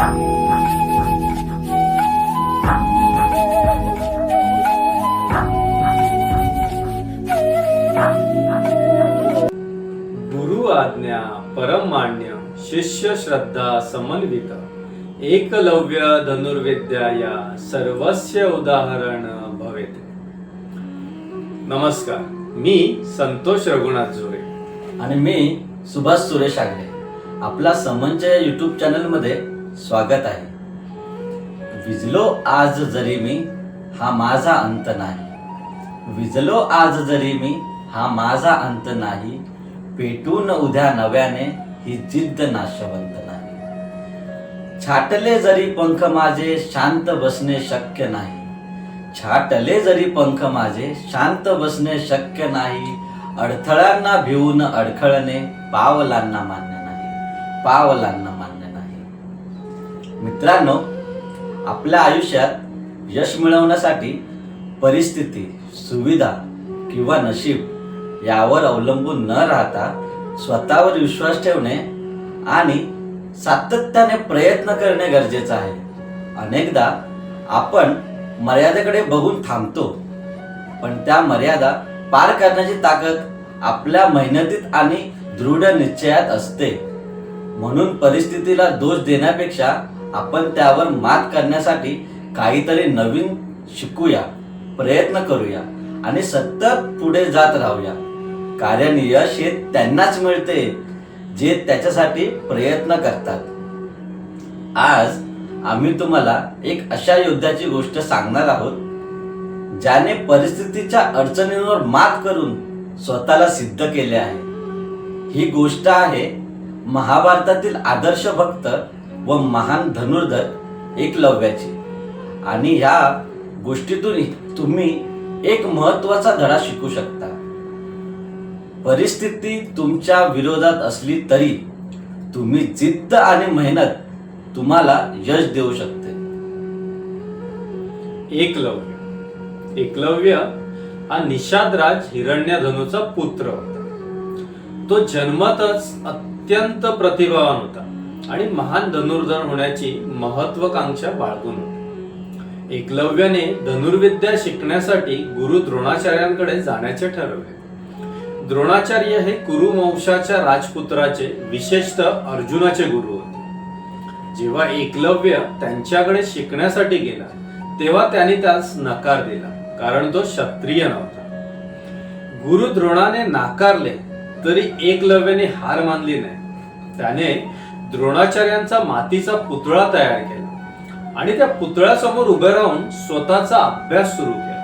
गुरु आज्ञा परम मान्य शिष्य श्रद्धा समन्वित एकलव्य धनुर्विद्या या सर्वस्य उदाहरण भवेत. नमस्कार मी संतोष रघुनाथ जोरे. आणि मी सुभाष सुरेश आगडे आपला समनच्या युट्यूब चॅनलमध्ये स्वागत आहे. विजलो आज जरी मी हा माझा अंत नाही. विजलो आज जरी मी हा माझा अंत नाही. पेटून उद्या नव्याने ही जिद्द नाशवंत नाही. छाटले जरी पंख माझे शांत बसणे शक्य नाही. छाटले जरी पंख माझे शांत बसणे शक्य नाही. अडथळ्यांना भिवून अडखळणे पावलांना मान्य नाही. पावलांना मित्रांनो आपल्या आयुष्यात यश मिळवण्यासाठी परिस्थिती सुविधा किंवा नशीब यावर अवलंबून न राहता स्वतःवर विश्वास ठेवणे आणि सातत्याने प्रयत्न करणे गरजेचं आहे. अनेकदा आपण मर्यादेकडे बघून थांबतो पण त्या मर्यादा पार करण्याची ताकद आपल्या मेहनतीत आणि दृढ निश्चयात असते. म्हणून परिस्थितीला दोष देण्यापेक्षा आपण त्यावर मात करण्यासाठी काहीतरी नवीन शिकूया प्रयत्न करूया आणि सतत पुढे जात राहूया. कारण यश हे त्यांनाच मिळते जे त्याच्यासाठी प्रयत्न करतात. आज आम्ही तुम्हाला एक अशा योद्ध्याची गोष्ट सांगणार आहोत ज्याने परिस्थितीच्या अडचणींवर मात करून स्वतःला सिद्ध केले आहे. ही गोष्ट आहे महाभारतातील आदर्श भक्त व महान धनुर्धर एकलव्याची. आणि ह्या गोष्टीतून तुम्ही एक महत्त्वाचा धडा शिकू शकता. परिस्थिती तुमच्या विरोधात असली तरी तुम्ही जिद्द आणि मेहनत तुम्हाला यश देऊ शकते. एकलव्य. एकलव्य हा निषादराज हिरण्यधनुचा पुत्र होता. तो जन्मातच अत्यंत प्रतिभावान होता. आणि महान धनुर्धर होण्याची महत्वाकांक्षा बाळगून. एकलव्याने धनुर्विद्या शिकण्यासाठी गुरु द्रोणाचार्यांकडे जाण्याचे ठरवले. द्रोणाचार्य हे कुरुवंशाच्या राजपुत्राचे विशेषतः अर्जुनाचे गुरु होते. जेव्हा एकलव्य त्यांच्याकडे शिकण्यासाठी गेला तेव्हा त्यांनी त्यास नकार दिला कारण तो क्षत्रिय नव्हता. गुरु द्रोणाने नाकारले तरी एकलव्याने हार मानली नाही. त्याने द्रोणाचार्यांचा मातीचा पुतळा तयार केला आणि त्या पुतळ्यासमोर उभे राहून स्वतःचा अभ्यास सुरू केला.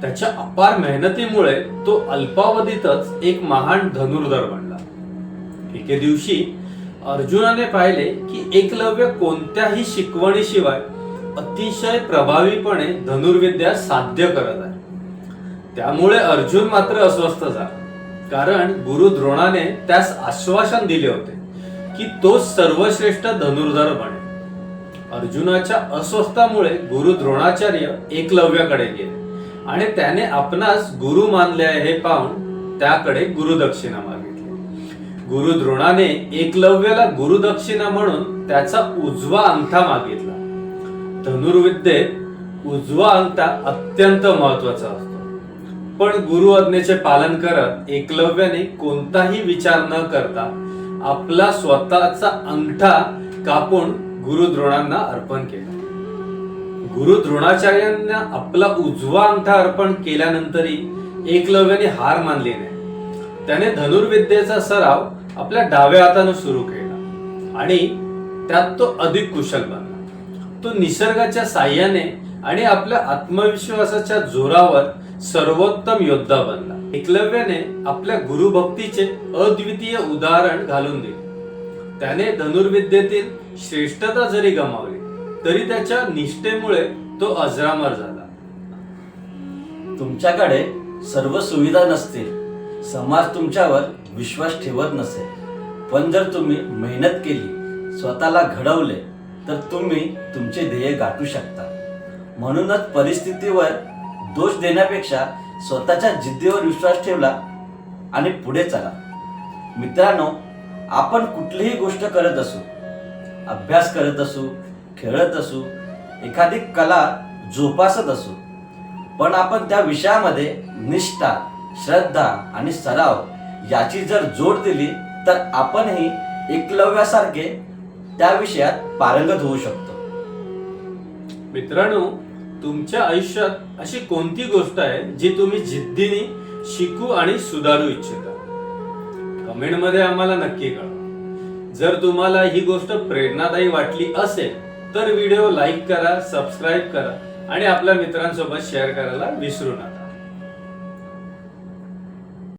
त्याच्या अपार मेहनतीमुळे तो अल्पावधीतच एक महान धनुर्धर बनला. एके दिवशी अर्जुनाने पाहिले की एकलव्य कोणत्याही शिकवणीशिवाय अतिशय प्रभावीपणे धनुर्विद्या साध्य करत आहे. त्यामुळे अर्जुन मात्र अस्वस्थ झाला. कारण गुरु द्रोणाने त्यास आश्वासन दिले होते. की तो सर्वश्रेष्ठ धनुर्धर बने अर्जुनाच्या अस्वस्थामुळे गुरु द्रोणाचार्य एकलव्याकडे गेले. आणि त्याने आपणास गुरु मानले हे पाहून त्याकडे गुरुदक्षिणा मागितली. गुरु द्रोणाने एकलव्याला गुरुदक्षिणा म्हणून त्याचा उजवा अंगठा मागितला. धनुर्विद्येत उजवा अंगठा अत्यंत महत्त्वाचा असतो. पण गुरु आज्ञेचे पालन करत एकलव्याने कोणताही विचार न करता आपला स्वतःचा अंगठा कापून गुरुद्रोणांना अर्पण केला. गुरु द्रोणाचार्यांना आपला उजवा अंगठा अर्पण केल्यानंतरही एकलव्याने हार मानली नाही. त्याने धनुर्विद्येचा सराव आपल्या डाव्या हाताने सुरू केला आणि त्यात तो अधिक कुशल बनला. तो निसर्गाच्या साह्याने आणि आपल्या आत्मविश्वासाच्या जोरावर सर्वोत्तम योद्धा बनला. एकलव्याने आपल्या गुरुभक्तीचे अद्वितीय उदाहरण घालून दिले. त्याने धनुर्विद्येतील श्रेष्ठता जरी गमावली तरी त्याच्या निष्ठेमुळे तो अजरामर झाला. तुमच्याकडे सर्व सुविधा नसतील समाज तुमच्यावर विश्वास ठेवत नसेल. पण जर तुम्ही मेहनत केली स्वतःला घडवले तर तुम्ही तुमचे ध्येय गाठू शकता. म्हणूनच परिस्थितीवर दोष देण्यापेक्षा स्वतःच्या जिद्दीवर विश्वास ठेवला आणि पुढे चला. मित्रांनो आपण कुठलीही गोष्ट करत असू अभ्यास करत असू खेळत असू एखादी कला जोपासत असू पण आपण त्या विषयामध्ये निष्ठा श्रद्धा आणि सराव याची जर जोड दिली तर आपणही एकलव्यासारखे त्या विषयात पारंगत होऊ शकतो. मित्रांनो तुमच्या आयुष्यात अशी कोणती गोष्ट आहे जी तुम्ही जिद्दीने शिकू आणि सुधारू इच्छिता? कमेंटमध्ये आम्हाला नक्की कळवा. जर तुम्हाला ही गोष्ट प्रेरणादायी वाटली असेल तर व्हिडिओ लाईक करा सबस्क्राईब करा आणि आपल्या मित्रांसोबत शेअर करायला विसरू नका.